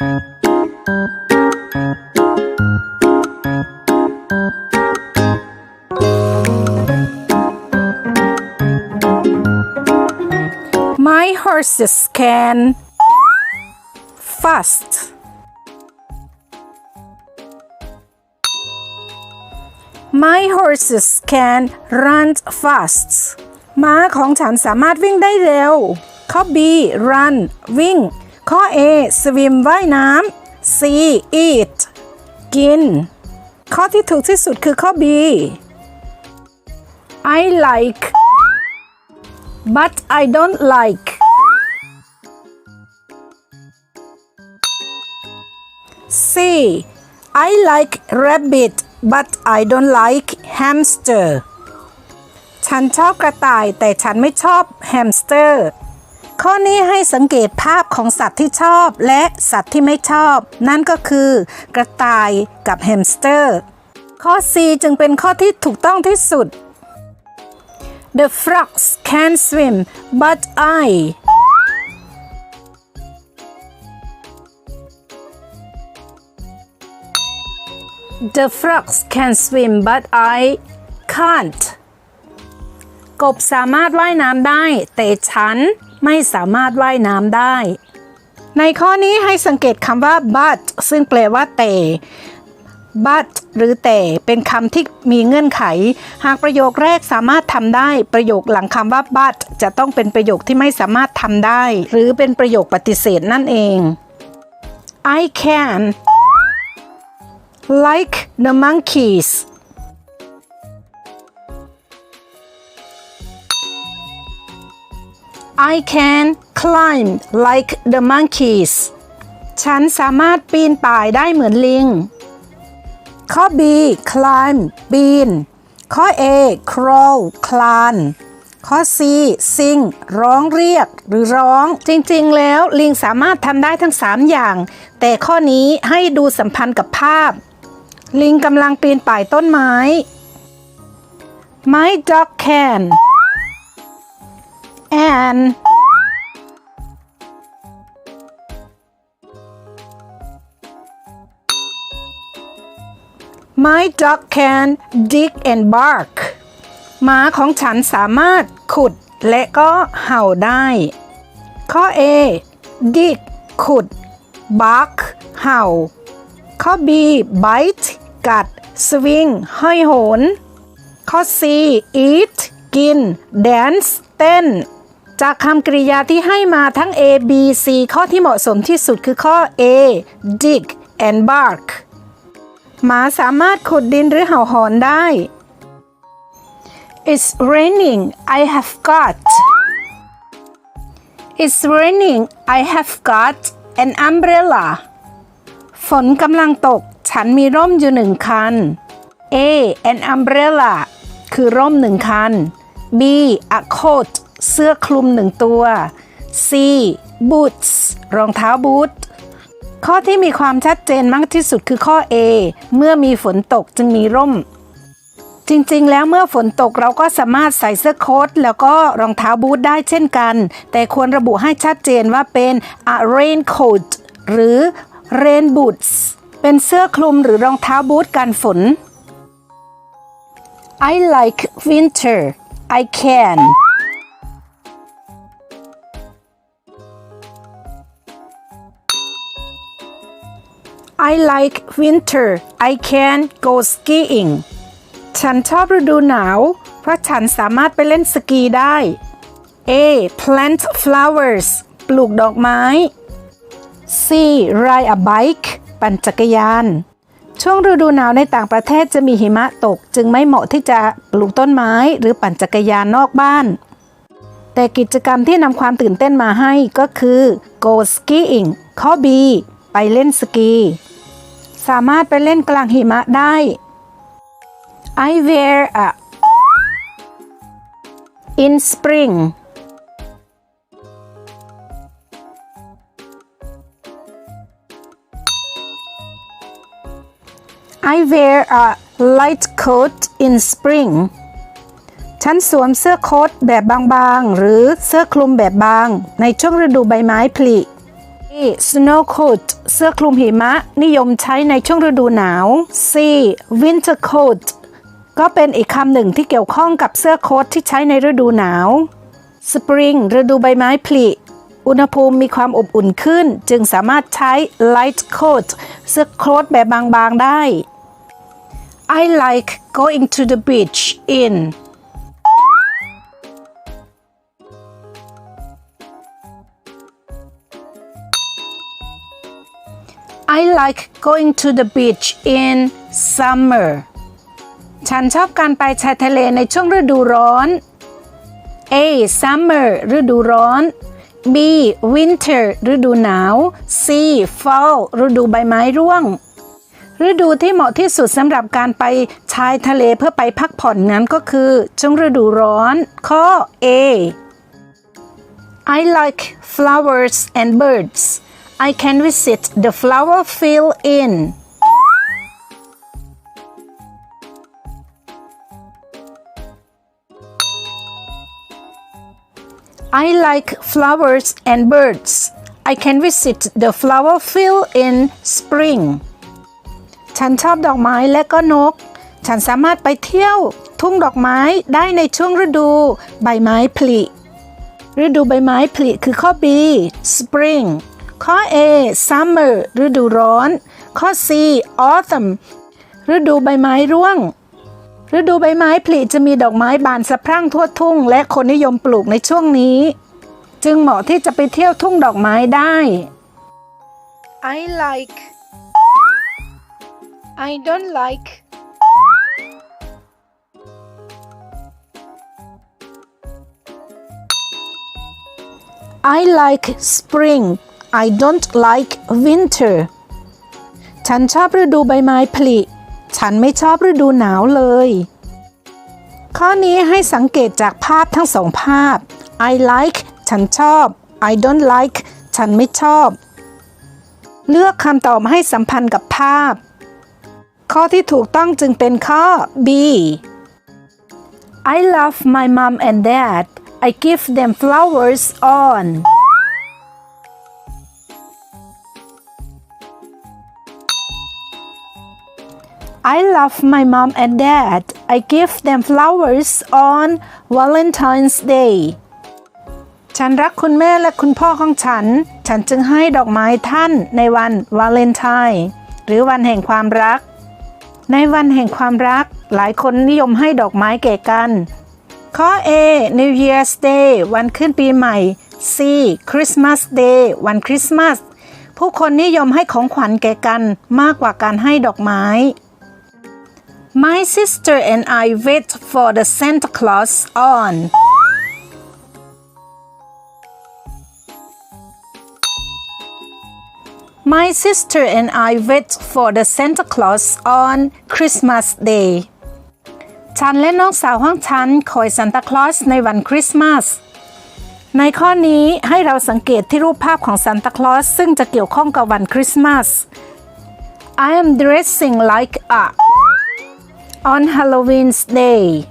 My horses can fast. My horses can run fast. ม้าของฉันสามารถวิ่งได้เร็ว ข้อ B run วิ่ง ข้อ A swim ว่ายน้ำ C eat กิน ข้อที่ถูกที่สุดคือข้อ B I like but I don't like C I like rabbit but I don't like hamster ฉันชอบกระต่ายแต่ฉันไม่ชอบแฮมสเตอร์ ข้อนี้ให้สังเกตภาพของสัตว์ที่ชอบและสัตว์ที่ไม่ชอบ นั่นก็คือกระต่ายกับแฮมสเตอร์ ข้อ C จึงเป็นข้อที่ถูกต้องที่สุด The frogs can swim but I The frogs can swim but I can't กบสามารถว่ายน้ำได้ แต่ฉัน ไม่สามารถว่ายน้ำได้ ในข้อนี้ให้สังเกตคำว่า but ซึ่งแปลว่าแต่ but หรือแต่เป็นคำที่มีเงื่อนไข หากประโยคแรกสามารถทำได้ประโยคหลังคำว่า but จะต้องเป็นประโยคที่ไม่สามารถทำได้ หรือเป็นประโยคปฏิเสธนั่นเอง I can like the monkeys I can climb like the monkeys ฉันสามารถปีนป่ายได้เหมือนลิง ข้อ B climb ปีน ข้อ A crawl คลาน ข้อ C sing ร้องเรียกหรือร้อง จริงๆ แล้วลิงสามารถทำได้ทั้ง 3 อย่าง แต่ข้อนี้ให้ดูสัมพันธ์กับภาพ ลิงกำลังปีนป่ายต้นไม้ My dog can and My dog can dig and bark หมาของฉันสามารถขุดและก็เห่าได้ ข้อ A dig ขุด bark เห่า ข้อ B bite กัด swing ห้อยโหน ข้อ C eat กิน dance เต้น จากคำกริยาที่ให้มาทั้ง A B C ข้อที่เหมาะสมที่สุดคือข้อ A dig and bark หมาสามารถขุดดินหรือเห่าหอนได้ It's raining I have got It's raining I have got an umbrella ฝนกำลังตก ฉันมีร่มอยู่หนึ่งคัน A an umbrella คือร่มหนึ่งคัน B a coat เสื้อคลุมหนึ่งตัว C boots รองเท้าบูทข้อที่มีความชัดเจนมากที่สุดคือข้อ A เมื่อมีฝนตกจึงมีร่ม จริงๆ แล้วเมื่อฝนตกเราก็สามารถใส่เสื้อโค้ทแล้วก็รองเท้าบูทได้เช่นกัน แต่ควรระบุให้ชัดเจนว่าเป็น a raincoat หรือ rain boots เป็นเสื้อคลุมหรือรองเท้าบูทกันฝน I like winter I can I like winter I can go skiing ฉันชอบฤดูหนาว เพราะฉันสามารถไปเล่นสกีได้ A plant flowers ปลูกดอกไม้ C ride a bike ปั่นจักรยาน ช่วงฤดูหนาวในต่างประเทศจะมีหิมะตก จึงไม่เหมาะที่จะปลูกต้นไม้หรือปั่นจักรยานนอกบ้าน แต่กิจกรรมที่นำความตื่นเต้นมาให้ก็คือ go skiing ข้อ B ไปเล่นสกี สามารถไปเล่นกลางหิมะได้ I wear a in spring I wear a light coat in spring ฉันสวมเสื้อโค้ทแบบบางๆ หรือเสื้อคลุมแบบบาง ในช่วงฤดูใบไม้ผลิ snow coat เสื้อคลุมหิมะ นิยมใช้ในช่วงฤดูหนาว C winter coat ก็เป็นอีกคำหนึ่งที่เกี่ยวข้องกับเสื้อโค้ทที่ใช้ในฤดูหนาว Spring ฤดูใบไม้ผลิอุณหภูมิมีความอบอุ่นขึ้น จึงสามารถใช้ light coat เสื้อโค้ทแบบบางๆได้ I like going to the beach in I like going to the beach in summer ฉันชอบการไปชายทะเลในช่วงฤดูร้อน A summer ฤดูร้อน B winter ฤดูหนาว C fall ฤดูใบไม้ร่วง ฤดูที่เหมาะที่สุดสำหรับการไปชายทะเลเพื่อไปพักผ่อนนั้นก็คือช่วงฤดูร้อน ข้อ A I like flowers and birds I can visit the flower field in I like flowers and birds. I can visit the flower field in spring. ฉันชอบดอกไม้และก็นก ฉันสามารถไปเที่ยวทุ่งดอกไม้ได้ในช่วงฤดูใบไม้ผลิ ฤดูใบไม้ผลิคือข้อ B spring ข้อ A summer ฤดูร้อน ข้อ C autumn ฤดูใบไม้ร่วง ฤดูใบไม้ผลิจะมีดอกไม้บานสะพรั่งทั่วทุ่ง และคนนิยมปลูกในช่วงนี้ จึงเหมาะที่จะไปเที่ยวทุ่งดอกไม้ได้ I like I don't like I like spring I don't like winter ฉันชอบฤดูใบไม้ผลิ ฉันไม่ชอบฤดูหนาวเลย ข้อนี้ให้สังเกตจากภาพทั้งสองภาพ I like ฉันชอบ I don't like ฉันไม่ชอบ เลือกคำตอบให้สัมพันธ์กับภาพ ข้อที่ถูกต้องจึงเป็นข้อ B I love my mom and dad I give them flowers on I love my mom and dad. I give them flowers on Valentine's Day. ฉันรักคุณแม่และคุณพ่อของฉัน ฉันจึงให้ดอกไม้ท่านในวันวาเลนไทน์หรือวันแห่งความรัก ในวันแห่งความรัก หลายคนนิยมให้ดอกไม้แก่กัน ข้อ A New Year's Day วันขึ้นปีใหม่ C Christmas Day วันคริสต์มาส ผู้คนนิยมให้ของขวัญแก่กันมากกว่าการให้ดอกไม้ My sister and I wait for the Santa Claus on. My sister and I wait for the Santa Claus on Christmas Day. ฉันและน้องสาวของฉันคอยซานตาคลอสในวันคริสต์มาส ในข้อนี้ให้เราสังเกตที่รูปภาพของซานตาคลอสซึ่งจะเกี่ยวข้องกับวันคริสต์มาส I am dressing like a on Halloween's day.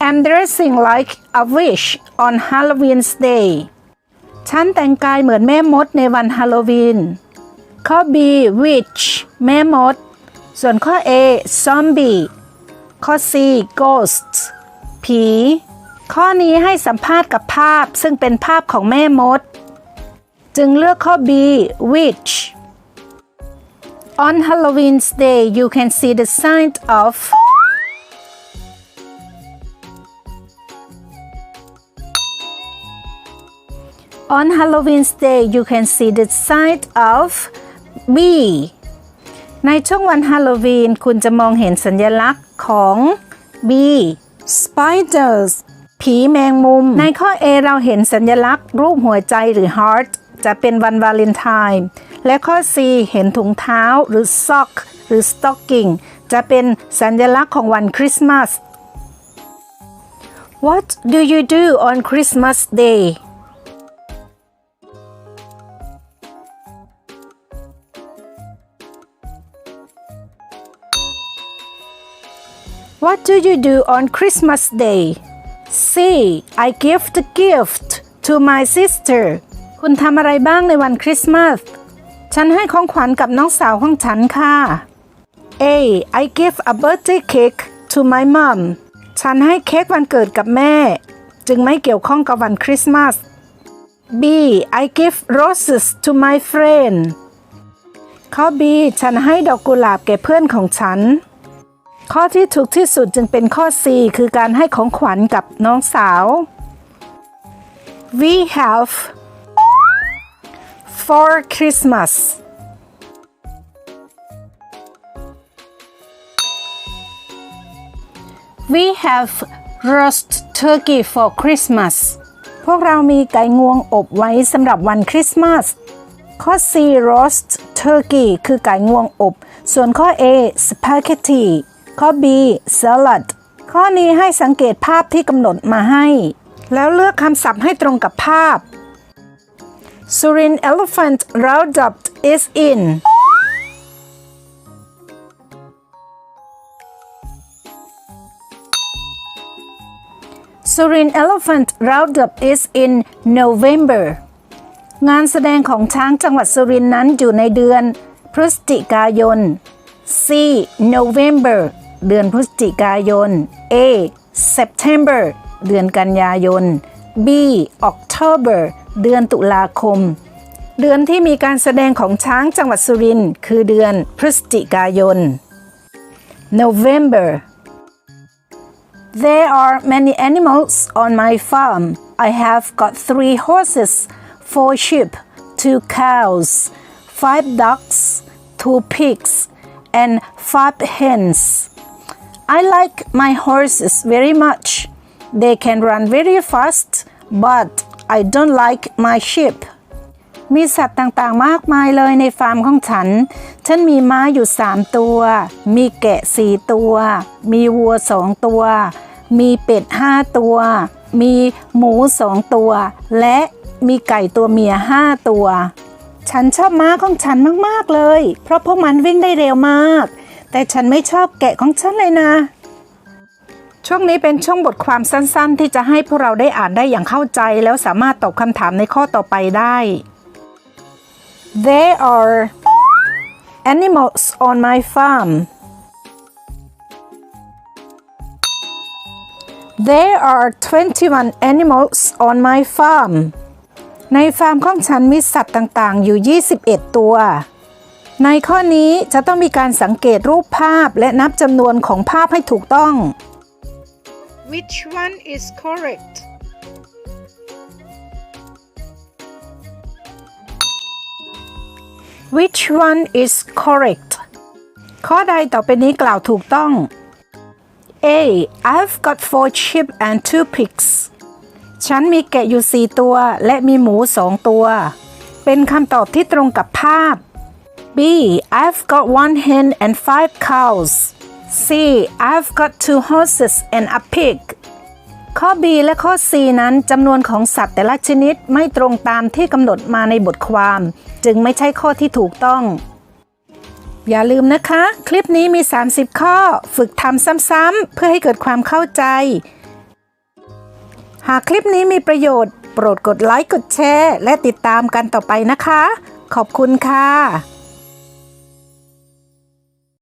I'm dressing like a witch on Halloween's day. ฉันแต่งกายเหมือนแม่มดในวันฮาโลวีน ข้อ B witch แม่มด ส่วนข้อ A zombie ข้อ C ghost ผี ข้อนี้ให้สัมภาษณ์กับภาพซึ่งเป็นภาพของแม่มด จึงเลือกข้อ B witch On Halloween's day, you can see the sign of On Halloween's day, you can see the sign of bee. ในช่วงวันฮาโลวีนคุณจะมองเห็นสัญลักษณ์ของ B spiders ผีแมงมุม ในข้อ A เราเห็นสัญลักษณ์รูปหัวใจหรือ heart จะเป็นวันวาเลนไทน์ และข้อ C เห็นถุงเท้าหรือ sock หรือ stocking จะเป็นสัญลักษณ์ของวันคริสต์มาส What do you do on Christmas Day? What do you do on Christmas Day? C. I give the gift to my sister คุณทำอะไรบ้างในวันคริสต์มาส ฉันให้ของขวัญกับน้องสาวของฉันค่ะ A I give a birthday cake to my mom ฉันให้เค้กวันเกิดกับแม่ จึงไม่เกี่ยวข้องกับวันคริสต์มาส B I give roses to my friend ข้อ B ฉันให้ดอกกุหลาบแก่เพื่อนของฉัน ข้อที่ถูกที่สุดจึงเป็นข้อ C คือการให้ของขวัญกับน้องสาว We have for Christmas We have roast turkey for Christmas พวกเรามีไก่งวงอบไว้สำหรับวันคริสต์มาส ข้อ C roast turkey คือไก่งวงอบ ส่วนข้อ A spaghetti ข้อ B salad ข้อนี้ให้สังเกตภาพที่กำหนดมาให้ แล้วเลือกคำศัพท์ให้ตรงกับภาพ Surin elephant roundup is in Surin Elephant Roundup is in November งานแสดงของช้างจังหวัดสุรินทร์นั้นอยู่ในเดือนพฤศจิกายน C November เดือนพฤศจิกายน A September เดือนกันยายน B October เดือนตุลาคม เดือนที่มีการแสดงของช้างจังหวัดสุรินทร์คือเดือนพฤศจิกายน November There are many animals on my farm. I have got three horses, four sheep, two cows, five ducks, two pigs, and five hens. I like my horses very much. They can run very fast, but I don't like my sheep. มีสัตว์ต่างๆ มากมายเลยในฟาร์มของฉัน ฉันมีม้าอยู่สามตัว มีแกะสี่ตัว มีวัวสองตัว มีเป็ดห้าตัว มีหมูสองตัว และมีไก่ตัวเมียห้าตัว ฉันชอบม้าของฉันมากๆเลย เพราะพวกมันวิ่งได้เร็วมาก แต่ฉันไม่ชอบแกะของฉันเลยนะ ช่วงนี้เป็นช่วงบทความสั้นๆ ที่จะให้พวกเราได้อ่านได้อย่างเข้าใจ แล้วสามารถตอบคำถามในข้อต่อไปได้ There are animals on my farm. There are 21 animals on my farm. ในฟาร์มของฉันมีสัตว์ต่างๆ อยู่ 21 ตัว ในข้อนี้จะต้องมีการสังเกตรูปภาพและนับจำนวนของภาพให้ถูกต้อง Which one is correct? Which one is correct? ข้อใดต่อไปนี้กล่าวถูกต้อง A I've got four sheep and two pigs ฉันมีแกะอยู่สี่ตัว และมีหมูสองตัว เป็นคำตอบที่ตรงกับภาพ B I've got one hen and five cows C I've got two horses and a pig ข้อ B และข้อ C นั้นจำนวนของสัตว์แต่ละชนิดไม่ตรงตามที่กำหนดมาในบทความ จึงไม่ใช่ข้อที่ถูกต้อง อย่าลืมนะคะ คลิปนี้มี 30 ข้อ ฝึกทำซ้ำๆเพื่อให้เกิดความเข้าใจ หากคลิปนี้มีประโยชน์ โปรดกดไลค์กดแชร์ และติดตามกันต่อไปนะคะ ขอบคุณค่ะ